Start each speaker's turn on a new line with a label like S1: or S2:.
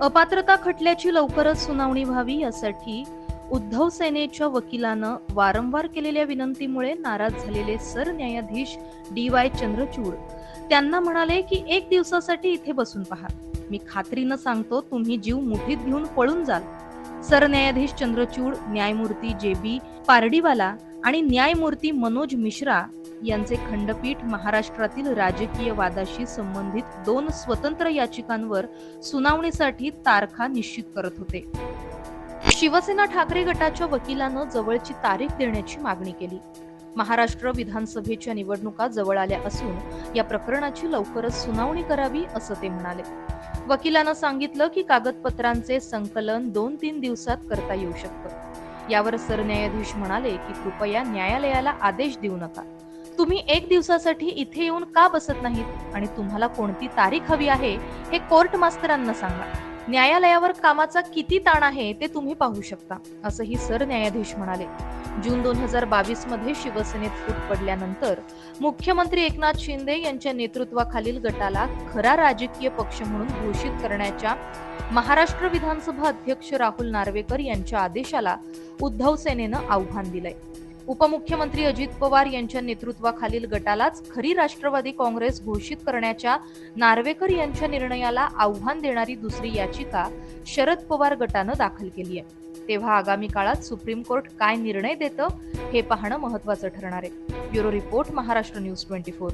S1: अपात्रता खटल्याची लवकरच सुनावणी व्हावी यासाठी उद्धव सेनेच्या वकिलानं वारंवार केलेल्या विनंतीमुळे नाराज झालेले सरन्यायाधीश डी वाय चंद्रचूड. त्यांना म्हणाले की एक दिवसासाठी इथे बसून पहा. मी खात्रीनं सांगतो तुम्ही जीव मुठीत घेऊन पळून जाल. सरन्यायाधीश चंद्रचूड न्यायमूर्ती जे बी पारडीवाला आणि न्यायमूर्ती मनोज मिश्रा यांचे खंडपीठ महाराष्ट्रातील राजकीय वादाशी संबंधित दोन स्वतंत्र याचिकांवर सुनावणीसाठी तारखा निश्चित करत होते. शिवसेना ठाकरे गटाच्या वकिलानं जवळची तारीख देण्याची मागणी केली. महाराष्ट्र विधानसभेच्या निवडणुका जवळ आल्या असून या प्रकरणाची लवकरच सुनावणी करावी असं ते म्हणाले. वकिलानं सांगितलं की कागदपत्रांचे संकलन दोन तीन दिवसात करता येऊ शकतं. यावर सरन्यायाधीश म्हणाले की कृपया न्यायालयाला आदेश देऊ नका. तुम्ही एक दिवसासाठी इथे येऊन का बसत नाहीत? आणि तुम्हाला कोणती तारीख हवी आहे हे कोर्ट मास्तरांना सांगा. न्यायालयावर कामाचा किती ताण आहे ते तुम्ही पाहू शकता असंही सरन्यायाधीश म्हणाले. जून दोन हजार बावीसमध्ये शिवसेनेत फूट पडल्यानंतर मुख्यमंत्री एकनाथ शिंदे यांच्या नेतृत्वाखालील गटाला खरा राजकीय पक्ष म्हणून घोषित करण्याच्या महाराष्ट्र विधानसभा अध्यक्ष राहुल नार्वेकर यांच्या आदेशाला उद्धव सेनेनं आव्हान दिलंय. उपमुख्यमंत्री अजित पवार यांच्या नेतृत्वाखालील गटालाच खरी राष्ट्रवादी काँग्रेस घोषित करण्याच्या नार्वेकर यांच्या निर्णयाला आव्हान देणारी दुसरी याचिका शरद पवार गटानं दाखल केली आहे. तेव्हा आगामी काळात सुप्रीम कोर्ट काय निर्णय देतं हे पाहणं महत्वाचं ठरणार आहे. Bureau report Maharashtra news twenty four.